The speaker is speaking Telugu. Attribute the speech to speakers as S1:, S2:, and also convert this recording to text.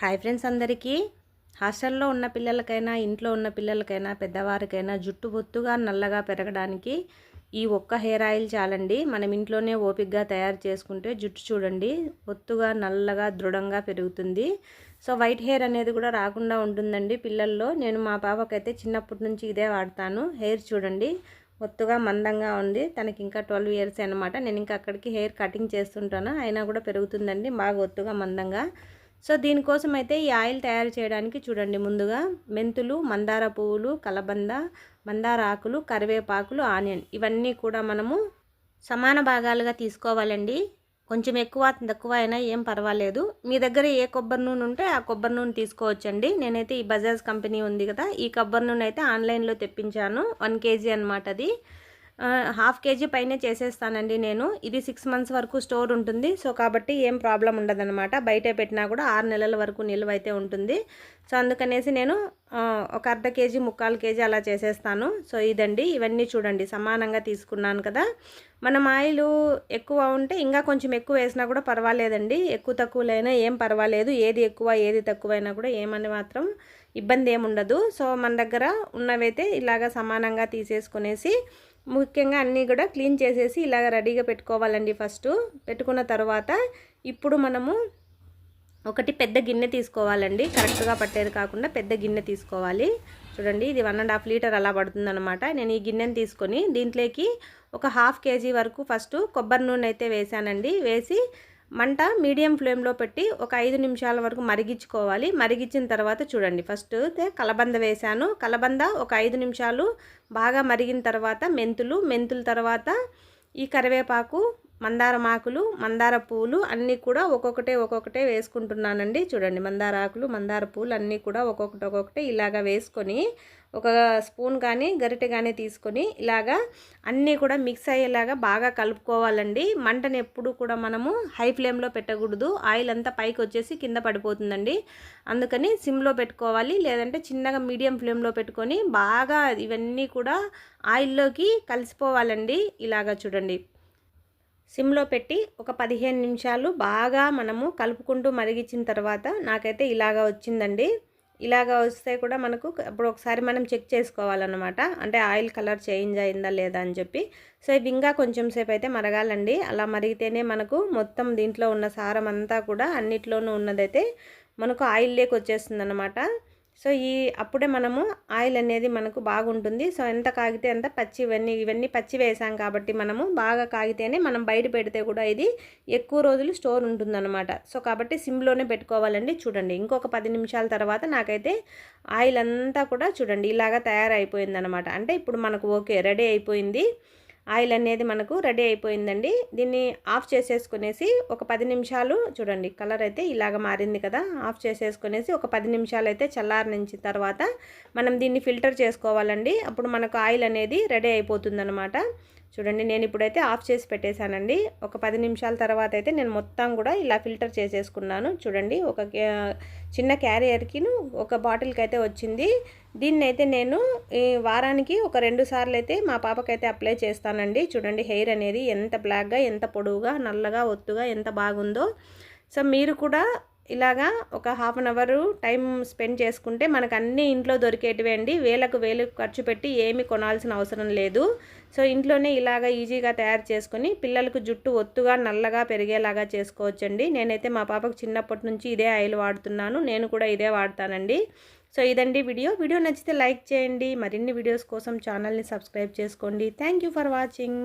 S1: హాయ్ ఫ్రెండ్స్ అందరికీ. హాస్టల్లో ఉన్న పిల్లలకైనా ఇంట్లో ఉన్న పిల్లలకైనా పెద్దవారికైనా జుట్టు బొత్తుగా నల్లగా పెరగడానికి ఈ ఒక్క హెయిర్ ఆయిల్ చాలండి. మనం ఇంట్లోనే ఓపిక్గా తయారు చేసుకుంటే జుట్టు చూడండి ఒత్తుగా నల్లగా దృఢంగా పెరుగుతుంది. సో వైట్ హెయిర్ అనేది కూడా రాకుండా ఉంటుందండి పిల్లల్లో. నేను మా పాపకైతే చిన్నప్పటి నుంచి ఇదే వాడతాను. హెయిర్ చూడండి ఒత్తుగా మందంగా ఉంది. తనకి ఇంకా ట్వెల్వ్ ఇయర్స్ అనమాట నేను ఇంకా అక్కడికి హెయిర్ కటింగ్ చేస్తుంటాను. అయినా కూడా పెరుగుతుందండి బాగా ఒత్తుగా మందంగా. సో దీనికోసం అయితే ఈ ఆయిల్ తయారు చేయడానికి చూడండి ముందుగా మెంతులు మందార పువ్వులు కలబంద మందార ఆకులు కరివేపాకులు ఆనియన్ ఇవన్నీ కూడా మనము సమాన భాగాలుగా తీసుకోవాలండి. కొంచెం ఎక్కువ తక్కువ అయినా ఏం పర్వాలేదు. మీ దగ్గర ఏ కొబ్బరి నూనె ఉంటే ఆ కొబ్బరి నూనె తీసుకోవచ్చండి. నేనైతే ఈ బజాజ్ కంపెనీ ఉంది కదా ఈ కొబ్బరి నూనె అయితే ఆన్లైన్లో తెప్పించాను. వన్ కేజీ అనమాట అది. హాఫ్ కేజీ పైనే చేసేస్తానండి నేను. ఇది సిక్స్ మంత్స్ వరకు స్టోర్ ఉంటుంది. సో కాబట్టి ఏం ప్రాబ్లం ఉండదన్నమాట. బయటే పెట్టినా కూడా ఆరు నెలల వరకు నిల్వ అయితే ఉంటుంది. సో అందుకనేసి నేను ఒక అర్ధ కేజీ ముక్కాలు కేజీ అలా చేసేస్తాను. సో ఇదండి. ఇవన్నీ చూడండి. సమానంగా తీసుకున్నాను కదా. మనం ఆయిల్ ఎక్కువ ఉంటే ఇంకా కొంచెం ఎక్కువ వేసినా కూడా పర్వాలేదండి. ఎక్కువ తక్కువలైనా ఏం పర్వాలేదు. ఏది ఎక్కువ ఏది తక్కువైనా కూడా ఏమని మాత్రం ఇబ్బంది ఏముండదు సో మన దగ్గర ఉన్నవైతే ఇలాగ సమానంగా తీసేసుకునేసి ముఖ్యంగా అన్నీ కూడా క్లీన్ చేసేసి ఇలాగ రెడీగా పెట్టుకోవాలండి ఫస్ట్. పెట్టుకున్న తర్వాత ఇప్పుడు మనము ఒకటి పెద్ద గిన్నె తీసుకోవాలండి. కరెక్ట్గా పట్టేది కాకుండా పెద్ద గిన్నె తీసుకోవాలి. చూడండి ఇది వన్ అండ్ హాఫ్ లీటర్ అలా పడుతుందనమాట నేను ఈ గిన్నెని తీసుకొని దీంట్లోకి ఒక హాఫ్ కేజీ వరకు ఫస్ట్ కొబ్బరి నూనె అయితే వేసానండి. వేసి మంట మీడియం ఫ్లేమ్లో పెట్టి ఒక ఐదు నిమిషాల వరకు మరిగించుకోవాలి. మరిగించిన తర్వాత చూడండి. ఫస్ట్ కలబంద వేశాను. కలబంద ఒక ఐదు నిమిషాలు బాగా మరిగిన తర్వాత మెంతులు మెంతుల తర్వాత ఈ కరివేపాకు మందారం ఆకులు మందార పూలు అన్నీ కూడా ఒక్కొక్కటే ఒక్కొక్కటే వేసుకుంటున్నానండి. చూడండి. మందార ఆకులు మందార పూలు అన్నీ కూడా ఒక్కొక్కటి ఒక్కొక్కటే ఇలాగా వేసుకొని ఒక స్పూన్ కానీ గరిటె కానీ తీసుకొని ఇలాగా అన్నీ కూడా మిక్స్ అయ్యేలాగా బాగా కలుపుకోవాలండి. మంటను ఎప్పుడు కూడా మనము హై ఫ్లేమ్లో పెట్టకూడదు. ఆయిల్ అంతా పైకి వచ్చేసి కింద పడిపోతుందండి. అందుకని సిమ్లో పెట్టుకోవాలి. లేదంటే చిన్నగా మీడియం ఫ్లేమ్లో పెట్టుకొని బాగా ఇవన్నీ కూడా ఆయిల్లోకి కలిసిపోవాలండి. ఇలాగా చూడండి. సిమ్లో పెట్టి ఒక పదిహేను నిమిషాలు బాగా మనము కలుపుకుంటూ మరిగించిన తర్వాత నాకైతే ఇలాగా వచ్చిందండి. ఇలాగ వస్తే కూడా మనకు ఇప్పుడు ఒకసారి మనం చెక్ చేసుకోవాలన్నమాట. అంటే ఆయిల్ కలర్ చేంజ్ అయిందా లేదా అని చెప్పి. సో ఇవి ఇంకా కొంచెం సేపు అయితే మరగాలండి. అలా మరిగితేనే మనకు మొత్తం దీంట్లో ఉన్న సారం అంతా కూడా అన్నిట్లోనూ ఉన్నదైతే మనకు ఆయిల్ లేక వచ్చేస్తుంది అనమాట సో ఈ అప్పుడే మనము ఆయిల్ అనేది మనకు బాగుంటుంది. సో ఎంత కాగితే అంత పచ్చి ఇవన్నీ ఇవన్నీ పచ్చి వేసాం కాబట్టి మనము బాగా కాగితేనే మనం బయట పెడితే కూడా ఇది ఎక్కువ రోజులు స్టోర్ ఉంటుందన్నమాట. సో కాబట్టి సిమ్లోనే పెట్టుకోవాలండి. చూడండి ఇంకొక పది నిమిషాల తర్వాత నాకైతే ఆయిల్ అంతా కూడా చూడండి ఇలాగా తయారైపోయిందనమాట అంటే ఇప్పుడు మనకు ఓకే రెడీ అయిపోయింది. ఆయిల్ అనేది మనకు రెడీ అయిపోయిందండి. దీన్ని ఆఫ్ చేసేసుకునేసి ఒక పది నిమిషాలు చూడండి కలర్ అయితే ఇలాగ మారింది కదా. ఆఫ్ చేసేసుకునేసి ఒక పది నిమిషాలు అయితే చల్లారనించిన తర్వాత మనం దీన్ని ఫిల్టర్ చేసుకోవాలండి. అప్పుడు మనకు ఆయిల్ అనేది రెడీ అయిపోతుందన్నమాట. చూడండి నేను ఇప్పుడైతే ఆఫ్ చేసి పెట్టేశానండి. ఒక పది నిమిషాల తర్వాత అయితే నేను మొత్తం కూడా ఇలా ఫిల్టర్ చేసేసుకున్నాను. చూడండి ఒక చిన్న క్యారియర్కిను ఒక బాటిల్కి అయితే వచ్చింది. దీన్ని అయితే నేను ఈ వారానికి ఒక రెండు సార్లు అయితే మా పాపకైతే అప్లై చేస్తానండి. చూడండి హెయిర్ అనేది ఎంత బ్లాక్గా ఎంత పొడవుగా నల్లగా ఒత్తుగా ఎంత బాగుందో. సో మీరు కూడా ఇలాగా ఒక half an hour time spend చేసుకుంటే మనకు అన్నీ ఇంట్లో దొరికేటివి అండి. వేలకు వేలు ఖర్చు పెట్టి ఏమి కొనాల్సిన అవసరం లేదు. సో ఇంట్లోనే ఇలాగా ఈజీగా తయారు చేసుకొని పిల్లలకు జుట్టు ఒత్తుగా నల్లగా పెరిగేలాగా చేసుకోవచ్చండి. నేనైతే మా పాపకు చిన్నప్పటి నుంచి ఇదే ఆయిల్ వాడుతున్నాను. నేను కూడా ఇదే వాడతానండి. సో ఇదండి వీడియో. వీడియో నచ్చితే లైక్ చేయండి. మరిన్ని వీడియోస్ కోసం ఛానల్ని సబ్స్క్రైబ్ చేసుకోండి. Thank for watching.